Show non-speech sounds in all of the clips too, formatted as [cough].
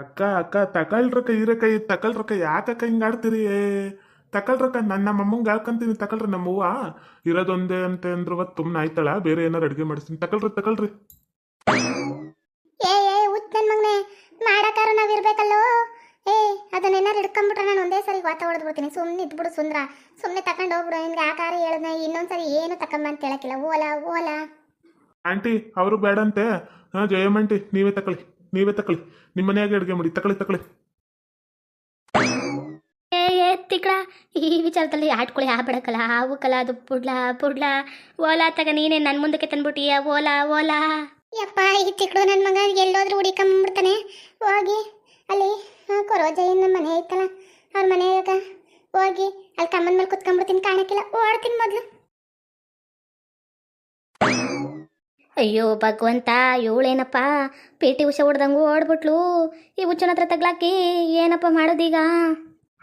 ಅಕ್ಕ ಅಕ್ಕ ತಕಳ್ರಕ್ಕ ತಕಳ್ ರೊಕ್ಕ ಯಾಕಕ್ಕ ಹಿಂಗ್ ಆಡ್ತೀರಿ? ತಕಳ್ರಕ್ಕ ನನ್ನ ನಮ್ಮಮ್ಮಂಗೆ ಹೇಳ್ಕೊಂತೀನಿ ತಕಳ್ರಿ ನಮ್ಮವ್ವ. ಇರೋದೊಂದೇ ಅಂತ ಅಂದ್ರೆ ತುಮ್ನ ಆಯ್ತಾಳ ಬೇರೆ ಏನಾರ ಅಡುಗೆ ಮಾಡಿಸ್ತೀನಿ. ತಕಳ್ರಿ ತಕಳ್ರಿ ಏ ಏ ಉತ್ ನನ್ ಮಗನೆ ಮಾಡಕಾರ ನಾವು ಇರ್ಬೇಕಲ್ಲೋ? ಏ ಅದನ್ನೇನಾರು ಹಿಡ್ಕೊಂಡ್ಬಿಟ್ರೆ ನಾನು ಒಂದೇ ಸರಿ ವಾತ ಹೊಡೆದು ಬಿಡ್ತೀನಿ. ಸುಮ್ಮನೆ ಇದ್ಬಿಡು ಸುಂದ್ರ. ಸುಮ್ಮನೆ ತಕೊಂಡು ಹೋಗ್ಬಿಡು. ನಿನ್ಗೆ ಆಕಾರ ಹೇಳದ್ನ ಇನ್ನೊಂದ್ಸರಿ ಏನು ತಕೊಂಬ ಅಂತ ಹೇಳಕ್ಕಿಲ್ಲ. ಓಲ ಓಲ. ಆಂಟಿ ಅವರು ಬೇಡಂತೆ ಹಾ ಜಯಮ್ಮಂಟಿ ನೀವೇ ತಕೊಳ್ಳಿ ನೀವೇ ತಕೊಳ್ಳಿ. ನಿಮ್ಮ ಮನೆಯಾಗೆ ಅಡುಗೆ ಮಾಡಿ. ತಕೊಳ್ಳಿ ತಕೊಳ್ಳಿ. ಏ ಏ ತಿಕ್ಳ. ಈ ವಿಚಾರದಲ್ಲಿ ಆಡ್ಕೊಳ್ಳಿ ಆ ಬಿಡಕಲ್ಲ ಕಲ ಅದು ಪುಡ್ಲ ಪುಡ್ಲ. ಓಲಾ ತಗ ನೀನೇ ನನ್ನ ಮುಂದಕ್ಕೆ ತಂದ್ಬಿಟ್ಟಿಯ. ಓಲಾ ಓಲಾ. ಯಪ್ಪ ಈ ತಿಕ್ಕಳು ನನ್ನ ಮಗ ಎಲ್ಲೋದ್ರೂ ಹುಡಿಕೊಂಬಿಡ್ತಾನೆ. ಹೋಗಿ ಅಲ್ಲಿ ಕೊರೋಜಯ್ಯನ ಮನೆ ಐತಲ್ಲ. ಅವ್ರ ಮನೆಯಾಗ ಹೋಗಿ ಅಲ್ಲಿ ಕಮ್ಮಂದ ಮೇಲೆ ಕುತ್ಕೊಂಡ್ಬಿಡ್ತೀನಿ ಕಾಣಕ್ಕಿಲ್ಲ. ಓಡ್ತೀನಿ ಮೊದಲು. ಅಯ್ಯೋ ಭಗವಂತ, ಇವಳೇನಪ್ಪ? ಪಿ ಟಿ ಉಷಾ ಹೊಡ್ದಂಗು ಓಡ್ಬಿಟ್ಲು ಈ ಹುಚ್ಚನ ಹತ್ರ ತಗ್ಲಾಕಿ ಏನಪ್ಪ ಮಾಡೋದೀಗ?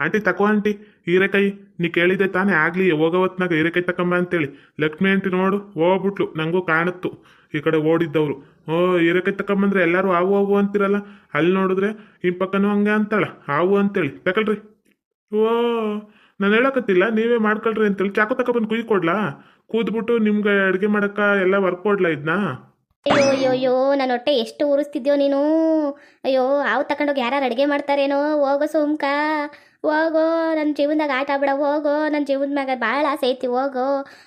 ಆಂಟಿ, ತಕೋ ಆಂಟಿ, ಹೀರೆಕಾಯಿ. ನೀ ಕೇಳಿದೆ ತಾನೇ, ಆಗ್ಲಿ ಹೋಗೋವತ್ನಾಗ ಹೀರೆಕಾಯಿ ತಕೊಂಬ ಅಂತೇಳಿ. ಲಕ್ಷ್ಮಿ ಆಂಟಿ ನೋಡು, ಹೋಗ್ಬಿಟ್ಲು, ನಂಗೂ ಕಾಣುತ್ತು. ಈ ಕಡೆ ಓಡಿದ್ದವ್ರು. ಓ, ಹೀರೆಕಾಯಿ ತಕೊಂಬಂದ್ರೆ ಎಲ್ಲರೂ ಹಾವು ಹಾವು ಅಂತಿರಲ್ಲ? ಅಲ್ಲಿ ನೋಡಿದ್ರೆ ಈ ಪಕ್ಕನೂ ಹಂಗೆ ಅಂತಾಳ. ಹಾವು ಅಂತೇಳಿ. ತಕೊಳ್ರಿ. ಓ ನಾನು ಹೇಳಕತ್ತಿಲ್ಲ ನೀವೇ ಮಾಡ್ಕೊಳ್ರಿ ಅಂತೇಳಿ ಚಾಕು ತಕೊಬಂದು ಕುಯ್ ಕೊಡ್ಲಾ? ಕೂದ್ಬಿಟ್ಟು ನಿಮ್ಗೆ ಅಡುಗೆ ಮಾಡಕ್ಕ ಎಲ್ಲ ವರ್ಕ್ ಕೊಡ್ಲಾ ಇದನ್ನ ಅಯ್ಯೋ ಅಯ್ಯೋ ಅಯ್ಯೋ ನನ್ನ ಹೊಟ್ಟೆ ಎಷ್ಟು ಉರಿಸ್ತಿದ್ಯೋ ನೀನು? ಅಯ್ಯೋ ಹಾವು ತಗೊಂಡೋಗಿ ಯಾರು ಅಡುಗೆ ಮಾಡ್ತಾರೇನೋ? ಹೋಗೋ ಸುಮ್ಕ. ಹೋಗೋ ನನ್ನ ಜೀವನದಾಗ ಆಟ ಬಿಡ ಹೋಗೋ. ನನ್ನ ಜೀವನದ ಮ್ಯಾಗ ಭಾಳ ಆಸೆ ಐತಿ ಹೋಗೋ.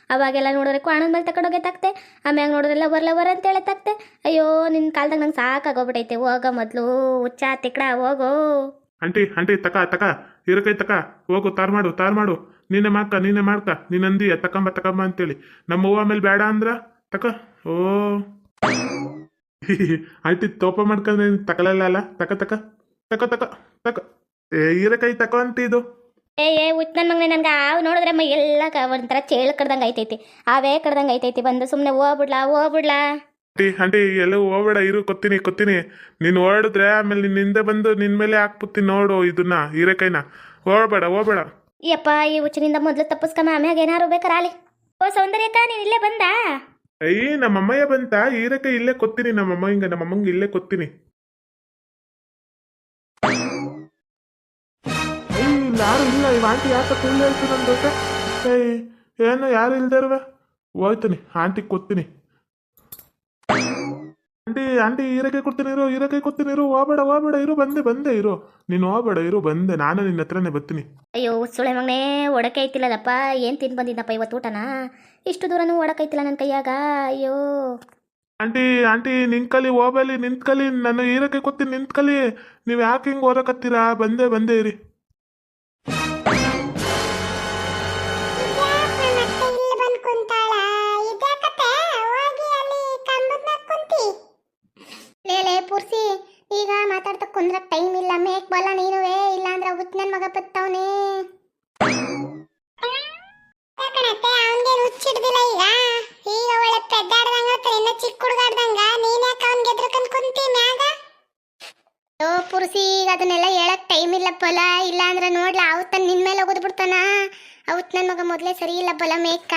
ಅವಾಗೆಲ್ಲ ನೋಡಿದ್ರೆ ಕ್ವಾಣದ ಮೇಲೆ ತಕೊಂಡೋಗೆ ತಕ್ತೆ ಆಮ್ಯಾಗ ನೋಡಿದ್ರೆಲ್ಲ ಬರ್ಲ ಬರ ಅಂತೇಳಿ ತಕ್ತೆ ಅಯ್ಯೋ ನಿನ್ನ ಕಾಲ್ದಾಗ ನಂಗೆ ಸಾಕಾಗೋಗ್ಬಿಟ್ಟೈತೆ ಹೋಗೋ ಮೊದಲು ಹುಚ್ಚ ತಿಕ್ಕಡ ಹೋಗೋ. ಅಂಟಿ ಅಂಟಿ ತಕ ತಕ. ಹೀರೆಕಾಯಿ ತಕ ಹೋಗು, ತಾರ್ ಮಾಡು ತಾರ್ ಮಾಡು. ನೀನೆ ಮಾಡ್ಕ ನೀನೆ ಮಾಡ್ಕ ನೀನಂದಿಯ ತಕಂಬ ತಕಂಬ ಅಂತೇಳಿ. ನಮ್ಮ ಅವ್ವ ಮೇಲೆ ಬೇಡ ಅಂದ್ರ? ತಕ? ಓ. [laughs] ಆಯ್ತಿ ತೋಪ ಮಾಡ್ಕೊಂಡ್ರೆ ನೀನ್ ತಕೊಳಲ್ಲ ಅಲ್ಲ? ತಕ ತಕ? ತಕ ತಕ ತಕ. ಏ ಹೀರೆಕಾಯಿ ತಕೋ ಅಂತ ಇದು. ಏ ಏ ಉತ್ ನನ್ನ ಮಗನೇ ನನಗೆ ಆವು ನೋಡಿದ್ರೆ ಎಲ್ಲ ಒಂಥರ ಚೇಳು ಕಡ್ದಂಗೆ ಐತೈತಿ ಆವೇ ಕಡ್ದಂಗೆ ಐತೈತಿ ಬಂದು ಸುಮ್ಮನೆ ಹೋಗ್ಬಿಡ್ಲಾ ಹೋಗ್ಬಿಡ್ಲಾ. ಆಂಟಿ ಆಂಟಿ ಎಲ್ಲ ಹೋಗ್ಬೇಡ ಇರು ಕೊತ್ತೀನಿ ಕೊತ್ತೀನಿ. ನೀನು ಹೊರಡಿದ್ರೆ ಆಮೇಲೆ ನಿನ್ನ ಹಿಂದೆ ಬಂದು ನಿನ್ ಮೇಲೆ ಹಾಕ್ಬಿಡ್ತೀನಿ ನೋಡು ಇದನ್ನ ಹೀರೆಕಾಯಿನ. ಹೋಗ್ಬೇಡ ಹೋಗ್ಬೇಡ. ಯಪ್ಪ ಈ ಹುಚ್ಚಿನಿಂದ ಮೊದಲು ತಪ್ಪಿಸ್ಕೊಂಡ ಆಮ್ಯಾಗ ಏನಾರು ಬೇಕಾರೆ ಆಲಿ ಓ ಸೌಂದರ್ಯಕ್ಕ ನೀನು ಇಲ್ಲೇ ಬಂದ? ಅಯ್ಯ ನಮ್ಮಮ್ಮಯ್ಯ ಬಂತ? ಹೀರೆಕಾಯಿ ಇಲ್ಲೇ ಕೊತ್ತೀನಿ ನಮ್ಮಮ್ಮ ಹಿಂಗ ನಮ್ಮಮ್ಮಂಗೆ ಇಲ್ಲೇ ಕೊತ್ತೀನಿ. ಏಯ್ ಇಲ್ಲಿ ಯಾರು ಇಲ್ಲ ಈ ಆಂಟಿ ಯಾಕೆ ಕೂಡ ಹೇಳ್ತೀನಿ ನನ್ನ ಏಯ್ ಏನು ಯಾರು ಇಲ್ದಿರುವೆ ಹೋಯ್ತೀನಿ ಆಂಟಿಗೆ ಕೊತ್ತೀನಿ. ಆಂಟಿ ಆಂಟಿ ಹೀರೆಕಾಯಿ ಕೊಡ್ತೀನಿ ಇರು ಹೀರೆಕಾಯಿ ಕೊಡ್ತೀನಿ ಇರು ಹೋಗ್ಬೇಡ ಹೋಗ್ಬೇಡ ಇರು ಬಂದೆ ಬಂದೆ ಇರು. ನೀನು ಹೋಗಬೇಡ ಇರು ಬಂದೆ. ನಾನು ನಿನ್ನ ಹತ್ರನೇ ಬರ್ತೀನಿ. ಅಯ್ಯೋ ಸುಳೆ ಮಗನೇ ಒಡಕೆ ಐತಿಲ್ಲದಪ್ಪ. ಏನು ತಿಂದು ಬಂದಿದ್ದಪ್ಪ ಇವತ್ತು ಊಟನ? ಇಷ್ಟು ದೂರನು ಒಡಕೆ ಐತಿಲ್ಲ ನನ್ನ ಕೈಯಾಗ. ಅಯ್ಯೋ. ಆಂಟಿ ಆಂಟಿ ನಿಂತ್ಕಲಿ ಹೋಗಲಿ ನಿಂತ್ಕಲಿ ನಾನು ಹೀರೆಕಾಯಿ ಕೊಡ್ತೀನಿ ನಿಂತ್ಕಲಿ. ನೀವು ಯಾಕೆ ಹಿಂಗೆ ಓದಕತ್ತೀರಾ ಬಂದೆ ಬಂದೆ ಇರಿ. ಬಲ ಇಲ್ಲ ಅಂದ್ರೆ ನೋಡ್ಲ ಅವತ್ತ ನಿನ್ ಮೇಲೆ ಹೋಗೋದ್ ಬಿಡ್ತಾನ? ಅವತ್ ನನ್ ಮಗ ಮೊದ್ಲೇ ಸರಿ ಇಲ್ಲ ಬಲ ಮೇಕ.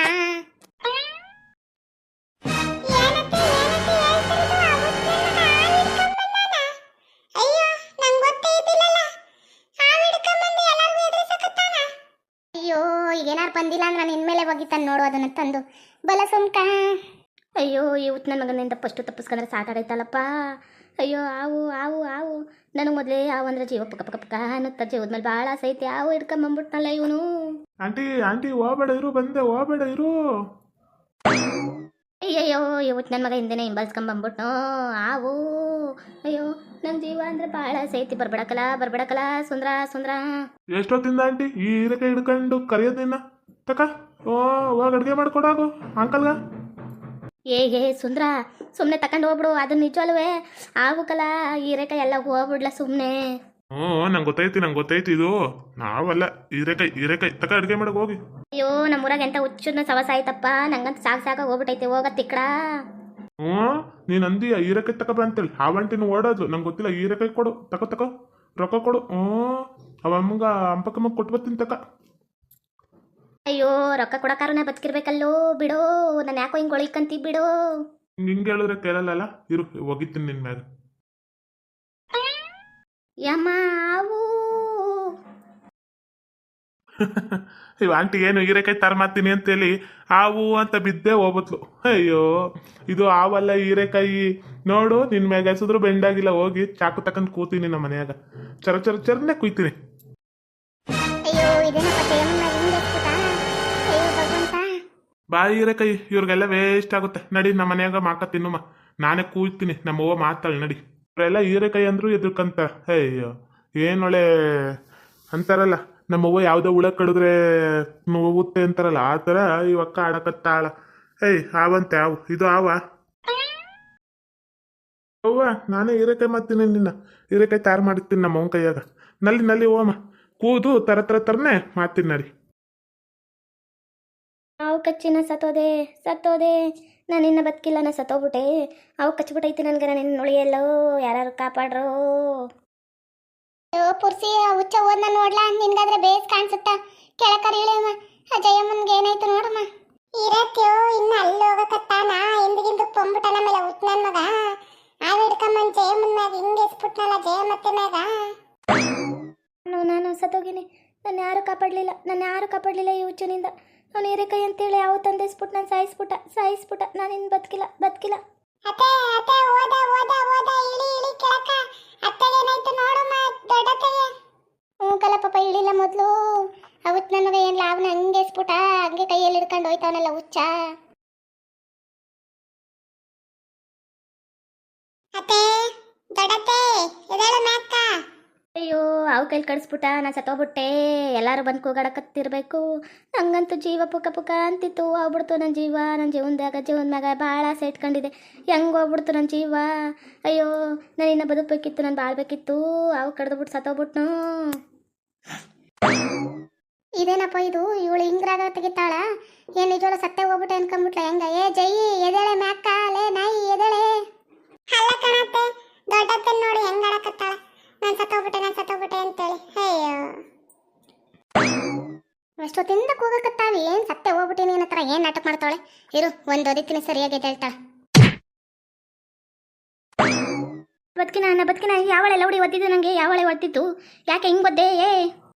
ಅಯ್ಯೋ ಏನಾರ ಬಂದಿಲ್ಲ ಅಂದ್ರೆ ನಾನು ಇನ್ಮೇಲೆ ಒಗಿತಾನೆ ನೋಡು ಅದನ್ನ ತಂದು. ಬಲ ಸುಮ್ಕ. ಅಯ್ಯೋ ಇವತ್ತು ನನ್ನ ಮಗನಿಂದ ಫಸ್ಟು ತಪ್ಪಿಸ್ಕೊಂಡ್ರೆ ಸಾಕಾಗೈತಲ್ಲಪ್ಪ. ಅಯ್ಯೋ ಆವು ಆವು ಆವು. ನನಗೆ ಮೊದಲೇ ಯಾವ ಅಂದ್ರೆ ಜೀವ ಪಕ್ಕ ಪಕ್ಕ ಪಕ್ಕ ಅನ್ನತ್ತ. ಜೀವದ ಮೇಲೆ ಭಾಳ ಸೈತೆ ಆವು ಹಿಡ್ಕೊಂಬಂದ್ಬಿಟ್ನಲ್ಲ ಇವನು. ಆಂಟಿ ಆಂಟಿ ಹೋಗ್ಬೇಡ ಇರು ಬಂದೆ ಹೋಗ್ಬೇಡ ಇರು. ಅಯ್ಯಯ್ಯೋ ಇವತ್ತು ನನ್ನ ಮಗ ಹಿಂದೆನೇ ಹಿಂಬಾಲಿಸ್ಕೊಂಬಂದ್ಬಿಟ್ನು ಆವು. ಅಯ್ಯೋ ನನ್ನ ಜೀವ ಅಂದ್ರೆ ಭಾಳ ಸೈತಿ ಬರ್ಬೇಡಕಲ ಬರ್ಬೇಡಕಲ್ಲ ಸುಂದ್ರ ಸುಂದ್ರ. ಎಷ್ಟೊತ್ತಿಂದ ಆಂಟಿ? ಈ ಹೀರೆಕಾಯಿ ಹಿಡ್ಕೊಂಡು ಕರೆಯೋದಿನ್ನ ತಕ. ಓ ಹೋಗಿ ಅಡುಗೆ ಮಾಡ್ಕೊಡಾಗು ಅಂಕಲ್ಗ. ಏ ಏ ಸುಂದ್ರ ಸುಮ್ಮನೆ ತಕೊಂಡು ಹೋಗ್ಬಿಡು ಅದು ನಿಜವಲ್ವೇ? ಆಗುಕಲ್ಲ ಹೀರೆಕಾಯಿ ಎಲ್ಲ ಹೋಗ್ಬಿಡ್ಲ ಸುಮ್ಮನೆ ಹ್ಞೂ ನಂಗೆ ಗೊತ್ತೈತಿ ನಂಗೆ ಗೊತ್ತೈತಿ ಇದು. ನಾವಲ್ಲ ಹೀರೆಕಾಯಿ ಹೀರೆಕಾಯಿ ತಕ ಅಡುಗೆ ಮಾಡಕ್ ಹೋಗಿ. ಅಯ್ಯೋ ನಮ್ಮೂರಾಗ ಎಂತ ಹುಚ್ಚನ ಸವಸ ಆಯ್ತಪ್ಪ. ನಂಗಂತ ಸಾಕು ಸಾಕಾಗಿ ಹೋಗ್ಬಿಟ್ಟೈತೆ ಹೋಗ ತಿಕ್ಕಡ ಹ್ಞೂ ನೀನು ಅಂದಿ ಹೀರೆಕಾಯಿ ತಕ ಆ ಆವಂಟಿನ ಓಡೋದು ನಂಗೆ ಗೊತ್ತಿಲ್ಲ ಹೀರೆಕಾಯಿ ಕೊಡು ತಕೋ ತಕೋ ರೊಕ್ಕ ಕೊಡು. ಹ್ಞೂ ಅವ ಅಮ್ಮಗ ಅಂಪಕಮ್ಮ ಕೊಟ್ಟು ಬರ್ತೀನಿ ತಕ. ಅಯ್ಯೋ ರೊಕ್ಕ ಕೊಡಕಾರನ ಬದುಕಿರ್ಬೇಕಲ್ಲೋ ಬಿಡೋ ನಾನು ಯಾಕೋ ಹಿಂಗೆ ಒಳಿಕಂತಿ ಬಿಡೋ. ಹಿಂಗೆ ಹಿಂಗೆ ಹೇಳಿದ್ರೆ ಕೇಳಲ್ಲ ಇರು ಹೋಗಿತ್ತೀನಿ ನಿನ್ನ ಮ್ಯಾಗ. ಯಮ್ಮ [laughs] ಇವ್ ಆಂಟಿ ಏನು ಹೀರೆಕಾಯಿ ತರ ಮಾಡ್ತೀನಿ ಅಂತೇಳಿ ಆವು ಅಂತ ಬಿದ್ದೆ ಹೋಗ್ಬತ್ಲು ಅಯ್ಯೋ ಇದು ಆವಲ್ಲ ಹೀರೆಕಾಯಿ. ನೋಡು ನಿನ್ ಮ್ಯಾಗ ಹೆಸಿದ್ರು ಬೆಂಡಾಗಿಲ್ಲ ಹೋಗಿ ಚಾಕು ತಕೊಂಡ್ ಕೂತೀನಿ ನಮ್ಮ ಮನ್ಯಾಗ. ಚರ ಚರ ಚರನೆ ಕುಯ್ತೀನಿ. ಬಾ ಕೈ ಇವ್ರಿಗೆಲ್ಲ ವೇಸ್ಟ್ ಆಗುತ್ತೆ. ನಡಿ, ನಮ್ಮ ಮನೆಯಾಗ ಮಾಕ ತಿನ್ನುಮ್ಮ ನಾನೇ ಕೂಯ್ತೀನಿ ನಮ್ಮ ಮಾತಾಳ, ನಡಿ. ಇವರೆಲ್ಲ ಹೀರೆಕಾಯಿ ಅಂದ್ರು ಎದ್ರಕಂತ, ಅಯ್ಯೋ, ಏನ್ ಒಳ್ಳೆ ಅಂತಾರಲ್ಲ. ನಮ್ಮ ಯಾವುದೋ ಹುಳ ಕಡಿದ್ರೆ ನೋವುತ್ತೆ ಅಂತಾರಲ್ಲ. ಆ ಥರ ಇವಕ್ಕ ಆಡಕತ್ತಾಳ ಏಯ್, ಆವಂತೆ, ಆವು, ಇದು ಆವ. ಅವ್ವ, ನಾನೇ ಹೀರೆಕಾಯಿ ಮಾಡ್ತೀನಿ ನಿನ್ನ. ಹೀರೆಕಾಯಿ ತಯಾರು ಮಾಡಿರ್ತೀನಿ ನಮ್ಮ ಅವನ ಕೈಯಾಗ. ನಲ್ಲಿ ನಲ್ಲಿ ಓಮ್ಮ ಕೂದು ತರ ತರ ತರನೇ ಮಾಡ್ತೀನಿ ನಡಿ. ಅವು ಕಚ್ಚಿನ ಸತ್ತೋದೆ ಸತ್ತೋದೆ. ನಾನು ಇನ್ನ ಬದುಕಿಲ್ಲ ನಾ ಸತ್ತೋಗ್ಬಿಟ್ಟೆ. ಅವು ಕಚ್ಬಿಟ್ಟೈತಿ ನನಗೆ ನಾನು ಇನ್ನು ಉಳಿಯಲ್ಲೋ ಯಾರು ಕಾಪಾಡ್ರೋ. ಪುರ್ಸಿ ಹುಚ್ಚ ಓದ್ನ ನೋಡ್ಲಾ? ನಿನ್ಗಾದ್ರೆ ಬೇಸ್ ಕಾಣಿಸುತ್ತಾ. ಕೆಳಕರ್ ಇಳಿಯಮ್ಮ ಜಯಮ್ಮನ್ಗೆ ಏನಾಯ್ತು ನೋಡಮ್ಮ. ಇರತ್ಯೋ ಇನ್ನ ಅಲ್ಲಿ ಹೋಗಕತ್ತಾನ ಹಿಂದಿಗಿಂದ ಪೊಂಬಿಟ್ಟನ ಮೇಲೆ ಹುಚ್ಚ ನನ್ ಮಗ. ಆ ಹಿಡ್ಕಮ್ಮನ್ ಜಯಮ್ಮನ್ ಮ್ಯಾಗ ಹಿಂಗೆ ಎಸ್ಬಿಟ್ನಲ್ಲ ಜಯಮ್ಮತ್ತೆ ಮ್ಯಾಗ. ನಾನು ನಾನು ಸತ್ತೋಗಿನಿ. ನನ್ನ ಯಾರು ಕಾಪಾಡಲಿಲ್ಲ. ನನ್ನ ಯಾರು ಕಾಪಾಡಲಿಲ್ಲ ಈ ಹುಚ್ಚನಿಂದ. ಅವನು ಹೀರೆಕಾಯಿ ಅಂತೇಳಿ ಯಾವ ತಂದೆಸ್ಬಿಟ್ಟು ನಾನು ಸಾಯಿಸ್ಬಿಟ್ಟ ಸಾಯಿಸ್ಬಿಟ್ಟ ನಾನು ಇನ್ನು ಬದುಕಿಲ್ಲ ಬದುಕಿಲ್ಲ. ಅತ್ತೆ ಅತ್ತೆ ಓದ ಓದ ಓದ ಇಳಿ ಇಳಿ ಕೆಳಕ ಅತ್ತೆಗೇನಾಯ್ತು ನೋಡಮ್ಮ ದೊಡ್ಡತ್ತೆಗೆ. ಹ್ಞೂ ಕಲ ಪಾಪ ಇಳಿಲ್ಲ ಮೊದಲು. ಅವತ್ತು ನನಗೆ ಏನು ಲಾಭನ ಹಂಗೆ ಎಸ್ಬಿಟ್ಟ ಹಂಗೆ ಕೈಯಲ್ಲಿ ಹಿಡ್ಕೊಂಡು ಹೋಯ್ತಾವನಲ್ಲ ಹುಚ್ಚ. ಅತ್ತೆ ದೊಡ್ಡತ್ತೆ ಎದೇಳ ಮ್ಯಾಕ್ಕ ಅಯ್ಯೋ, ಅವು ಕೈಲಿ ಕಳಿಸ್ಬಿಟ್ಟ ನಾನು ಸತ್ತೋಗ್ಬಿಟ್ಟೆ. ಎಲ್ಲರೂ ಬಂದು ಕೂಗಾಡಕತ್ತಿರ್ಬೇಕು. ನಂಗಂತೂ ಜೀವ ಪುಕ ಪುಕ ಅಂತಿತ್ತು. ಹೋಗ್ಬಿಡ್ತು ನನ್ನ ಜೀವ. ನನ್ನ ಜೀವನದಾಗ ಜೀವನ ಮ್ಯಾಗ ಭಾಳ ಇಟ್ಕೊಂಡಿದ್ದೆ. ಹೆಂಗೆ ಹೋಗ್ಬಿಡ್ತು ನನ್ನ ಜೀವ? ಅಯ್ಯೋ, ನಾನು ಇನ್ನೂ ಬದುಕಬೇಕಿತ್ತು, ನಾನು ಬಾಳ್ಬೇಕಿತ್ತು ಅವು ಕಡ್ದುಬಿಟ್ಟು ಸತ್ತೋಗ್ಬಿಟ್ನು. ಇದೇನಪ್ಪ ಇದು? ಇವಳು ಹಿಂಗ್ರಾಗ ತೆಗಿತಾಳ? ಏನು ನಿಜವಲ್ಲ ಸತ್ತೆ ಹೋಗ್ಬಿಟ್ಟೆ ಅನ್ಕೊಂಬಿಟ್ಲ ಹೆಂಗ? ಏ, ಜೈ, ಎದೇಳೆ ಮ್ಯಾಕ ಲೇ ನಾಯಿ, ಎದೇಳೆ ಅಲ್ಲ ಕಣತ್ತೆ ದೊಡ್ಡಪ್ಪನ ನೋಡಿ ಹೆಂಗ್ ಆಡಕತ್ತಾಳ ನಾನು ಸತ್ತೋಗ್ಬಿಟ್ಟೆ, ನಾನು ಸತ್ತೋಗ್ಬಿಟ್ಟೆ ಅಂತೇಳಿ. ಅಯ್ಯೋ. ಕೂಗಕತ್ತಾವ, ಏನ್ ಸತ್ತೆ ಹೋಗ್ಬಿಟ್ಟಿನಿ ಥರ ಏನ್ ನಾಟಕ ಮಾಡ್ತಾಳೆ ಇರು, ಒಂದ್ ಒದಿತಿನ ಸರಿಯಾಗಿ ಹೇಳ್ತಾಳ ಬದುಕಿನ, ನಾ ಬದುಕಿನ, ಯಾವಳೆ ಲೌಡಿ ಒದ್ದಿದ್ದು ನಂಗೆ, ಯಾವಳೆ ಒದ್ದಿದ್ದು? ಯಾಕೆ ಹಿಂಗ್ ಒದ್ದೆ, ಏ?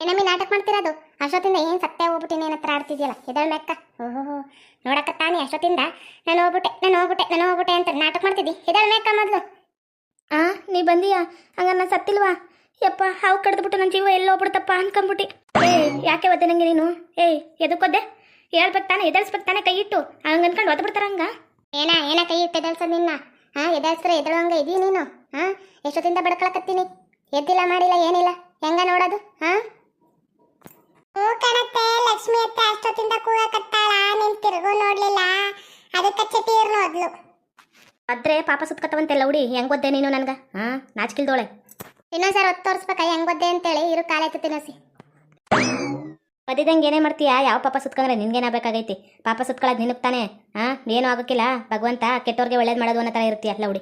ಏನಮ್ಮಿ ನಾಟಕ ಮಾಡ್ತಿರೋದು? ಅಷ್ಟೊತ್ತಿಂದ ಏನ್ ಸತ್ತೆ ಹೋಗ್ಬಿಟ್ಟಿನಿ ಅನ್ನೋ ಹತ್ರ ಆಡ್ತಿದ್ಯಲ್ಲ, ಎದ್ದೇಳ ಮೆಕ್ಕ. ಓಹೋ, ನೋಡಕತ್ತಾನೆ, ಅಷ್ಟೊತ್ತಿಂದ ನಾನು ಹೋಗ್ಬಿಟ್ಟೆ ನಾನು ಹೋಗ್ಬಿಟ್ಟೆ ನಾನು ಹೋಗ್ಬಿಟ್ಟೆ ಅಂತ ನಾಟಕ ಮಾಡ್ತಿದ್ದಿ, ಎದ್ದೇಳ ಮೆಕ್ಕ ಮೊದ್ಲು. ಆ, ನೀ ಬಂದಿಯಾ? ಹಂಗ ನಾನು ಸತ್ತಿಲ್ವಾ? ಯಪ್ಪ ಹಾವು ಕಡ್ದ್ಬಿಟ್ಟು ನನ್ನ ಜೀವ ಎಲ್ಲ ಹೋಗ್ಬಿಡ್ತಪ್ಪ ಅನ್ಕೊಂಬಿಟ್ಟು ಏ ಯಾಕೆ ಒದ್ದೆ ನಂಗೆ ನೀನು? ಏಯ್ ಎದಕ್ಕೊದ್ದೆ? ಹೇಳ್ಬೇಕು ತಾನೆ ಎದಳ್ಸ್ಬೇಕು ತಾನೆ ಕೈ ಇಟ್ಟು. ಹಂಗ ಅನ್ಕೊಂಡು ಒದ್ಬಿಡ್ತಾರ ಹಂಗ? ಏನ ಏನ ಕೈ ಇಟ್ಟು ಎದಳ್ಸೋದು ನಿನ್ನ? ಹಾ ಎದಳ್ಸ್ರೆ ಎದಳಂಗ ಇದೀ ನೀನು? ಹಾ ಎಷ್ಟೊತ್ತಿಂದ ಬಡ್ಕೊಳಕತ್ತೀನಿ? ಎದ್ದಿಲ್ಲ ಮಾಡಿಲ್ಲ ಏನಿಲ್ಲ. ಹೆಂಗ ನೋಡೋದು? ಹಾ? ಹ್ಞೂ ಕಣತ್ತೆ ಲಕ್ಷ್ಮಿ ಅತ್ತೆ ಅಷ್ಟೊತ್ತಿಂದ ಕೂಗಕತ್ತಾಳ ನೀನ್ ತಿರುಗು ನೋಡ್ಲಿಲ್ಲ. ಅದಕ್ಕೆ ಚಟಿಯರ್ ನೋದ್ಲು ಅದ್ರೆ ಪಾಪ ಸುತ್ಕತ್ತವಂತೆ ಲೌಡಿ ಹೆಂಗ್ ಒದ್ದೆ ನೀನು ನನ್ಗ? ಹಾ ನಾಚಿಕಿಲ್ದೋಳೆ. ಇನ್ನೊಂದ್ಸಲ ಹೊತ್ತು ತೋರಿಸ್ಬೇಕ ಹೆಂಗ್ ಬದ್ದೆ ಅಂತೇಳಿ ಇರು ಕಾಲಾಯ್ತು ತಿನ್ನಸಿ. ಬದಿದಂಗೆ ಏನೇ ಮಾಡ್ತೀಯಾ? ಯಾವ ಪಾಪ ಸುತ್ಕೊಂಡ್ರೆ ನಿನ್ಗೇನಾಗಬೇಕಾಗೈತಿ ಪಾಪ ಸುತ್ಕೊಳ್ಳೋದು ನಿನಗ್ ತಾನೆ? ಹಾ ಏನೂ ಆಗೋಕ್ಕಿಲ್ಲ ಭಗವಂತ ಕೆಟ್ಟವ್ರಿಗೆ ಒಳ್ಳೇದ್ ಮಾಡೋದು ಅನ್ನೋ ಥರ ಇರ್ತೀಯ? ಲೌಡಿ.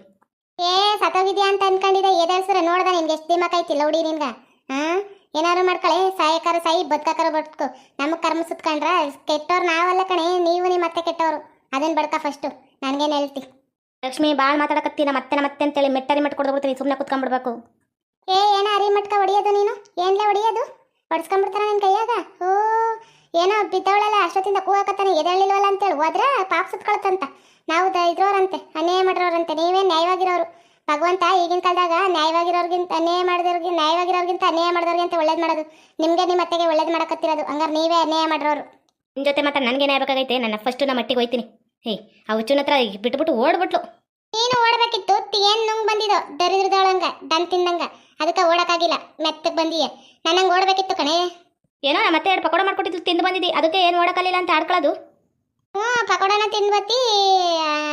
ಏ ಸತ್ತೋಗಿದ್ಯಾ ಅಂತ ಅನ್ಕೊಂಡಿದ್ದೆ ಎದೇಳ್ಸ್ರೆ ನೋಡ್ದ ನಿನ್ಗೆ ಎಷ್ಟು ದಿಮಕ್ ಐತಿ ಲೌಡಿ ನಿನ್ಗ? ಹಾ ಏನಾದ್ರು ಮಾಡ್ಕೊಳ್ಳಿ ಸಾಯಕಾರ ಸಾಯಿ ಬದುಕಾಕಾರ ಬದುಕು. ನಮ್ಮ ಕರ್ಮ ಸುತ್ಕೊಂಡ್ರ ಕೆಟ್ಟವ್ರು ನಾವಲ್ಲ ಕಣೆ. ನೀವು ನಿಮ್ಮ ಮತ್ತೆ ಕೆಟ್ಟವರು ಅದನ್ನ ಬಡ್ಕ ಫಸ್ಟು ನನ್ಗೇನ್ ಹೇಳ್ತಿ? ಲಕ್ಷ್ಮಿ ಭಾಳ ನಾ ಮತ್ತೆ ಮತ್ತೆ ಅಂತೇಳಿ ಮೆಟ್ಟರಿ ಮಟ್ ಕೊಡ್ಬಿಡ್ತೀನಿ ಸುಮ್ಮನೆ ಕುತ್ಕೊಂಡ್ಬಿಡ್ಬೇಕು. ಏ, ಏನ ಅರಿ ಮಟ್ಕ ಹೊಡಿಯೋದು ನೀನು? ಏನ್ಲೆ ಹೊಡಿಯೋದು? ಹೊಡ್ಸ್ಕೊಂಡ್ಬಿಡ್ತಾನ ನಿನ್ ಕೈಯಾಗ? ಓ ಏನೋ ಬಿದ್ದವಳೆಲ್ಲ ಅಷ್ಟೊತ್ತಿಂದ ಕೂಗಾಕತ್ತಾನೆ ಎದಳಿಲ್ವಲ್ಲ ಅಂತೇಳಿ. ಹೋದ್ರ ಪಾಪ ಸುತ್ಕೊಳತ್ತಂತ. ನಾವು ದ ಇದ್ರೋರಂತೆ, ಅನ್ಯಾಯ ಮಾಡಿರೋರಂತೆ. ನೀವೇ ನ್ಯಾಯವಾಗಿರೋರು. ಭಗವಂತ ಈಗಿನ ಕಾಲದಾಗ ನ್ಯಾಯವಾಗಿರೋರ್ಗಿಂತ, ಅನ್ಯಾಯ ಮಾಡಿದವ್ರಿಗೆ, ನ್ಯಾಯವಾಗಿರೋರ್ಗಿಂತ ಅನ್ಯಾಯ ಮಾಡಿದವ್ರಿಗಿಂತ ಒಳ್ಳೇದು ಮಾಡೋದು. ನಿಮ್ಗೆ ನಿಮ್ಮ ಅತ್ತೆಗೆ ಒಳ್ಳೇದು ಮಾಡಕತ್ತಿರೋದು. ಹಂಗಾರೆ ನೀವೇ ಅನ್ಯಾಯ ಮಾಡಿರೋರು. ನಿಮ್ಮ ಜೊತೆ ಮಾತ್ರ ನನಗೆ ನ್ಯಾಯ ಬೇಕಾಗೈತೆ. ನನ್ನ ಫಸ್ಟ್ ನಮ್ಮ ಮಟ್ಟಿಗೆ ಹೋಯ್ತೀನಿ. ಹೇ, ಆ ಹುಚ್ಚನ ಹತ್ರ ಬಿಟ್ಬಿಟ್ಟು ಓಡ್ಬಿಟ್ಲು. ನೀನು ಓಡಬೇಕಿತ್ತು ಏನ್ ನುಂಗ್ ಬಂದಿದೋ? ದರಿದ್ರದೊಳಂಗ ದನ್ ತಿಂದಂಗ. ಅದಕ್ಕೆ ಓಡಕ್ಕಾಗಿಲ್ಲ ಮೆತ್ತಗ್ ಬಂದೀಯ. ನನಂಗೆ ಓಡಬೇಕಿತ್ತು ಕಣೆ. ಏನೋ ಮತ್ತೆ ಎರಡು ಪಕೋಡ ಮಾಡ್ಕೊಟ್ಟಿದ್ದು ತಿಂದು ಬಂದಿದ್ದಿ. ಅದಕ್ಕೆ ಏನು ಓಡಕ್ಕಾಗಲಿಲ್ಲ ಅಂತ ಆಡ್ಕೊಳ್ಳೋದು ಹ್ಞೂ ಪಕೋಡನ ತಿಂದು ಬತ್ತಿ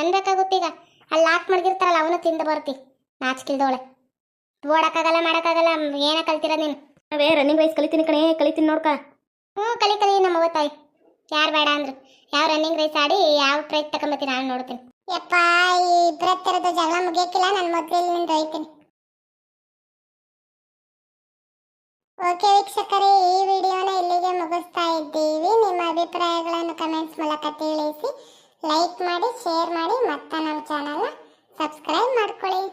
ಅನ್ಬೇಕಾಗುತ್ತೀಗ ಅಲ್ಲಿ ಲಾಕ್ ಮಡಗಿರ್ತಾರಲ್ಲ ಅವನು ತಿಂದು ಬರ್ತಿ ನಾಚಿಕಿಲ್ದವಳೆ. ಓಡಕ್ಕಾಗಲ್ಲ ಮಾಡಕ್ಕಾಗಲ್ಲ ಏನ ಕಲ್ತಿರ ನೀನು? ಅವೇ ರನ್ನಿಂಗ್ ರೇಸ್ ಕಲಿತೀನಿ ಕಣೆ ಕಲಿತೀನಿ ನೋಡ್ಕ. ಹ್ಞೂ ಕಲಿ ಕಲಿ ನಮ್ಮ ಅವ್ವ ತಾಯಿ. ಯಾರು ಬೇಡ ಅಂದ್ರು. ಯಾವ ರನ್ನಿಂಗ್ ರೇಸ್ ಆಡಿ ಯಾವ ಪ್ರೈಸ್ ತಗೊಂಬತ್ತೀನಿ ನಾನು ನೋಡ್ತೀನಿ. ಯಪ್ಪ, ಈ ಇಬ್ಬರತ್ತರದ ಜಗಳ ಮುಗಿಯಕ್ಕಿಲ್ಲ ನನ್ನ ಮೊದಲು ಇಲ್ಲಿಂದ ಹೋಯ್ತೀನಿ. ಓಕೆ ವೀಕ್ಷಕರೇ, ಈ ವಿಡಿಯೋನ ಇಲ್ಲಿಗೆ ಮುಗಿಸ್ತಾ ಇದ್ದೀವಿ. ನಿಮ್ಮ ಅಭಿಪ್ರಾಯಗಳನ್ನು ಕಮೆಂಟ್ಸ್ ಮೂಲಕ ತಿಳಿಸಿ ಲೈಕ್ ಮಾಡಿ ಶೇರ್ ಮಾಡಿ, ಮತ್ತೆ ನಮ್ಮ ಚಾನಲ್ನ ಸಬ್ಸ್ಕ್ರೈಬ್ ಮಾಡ್ಕೊಳ್ಳಿ.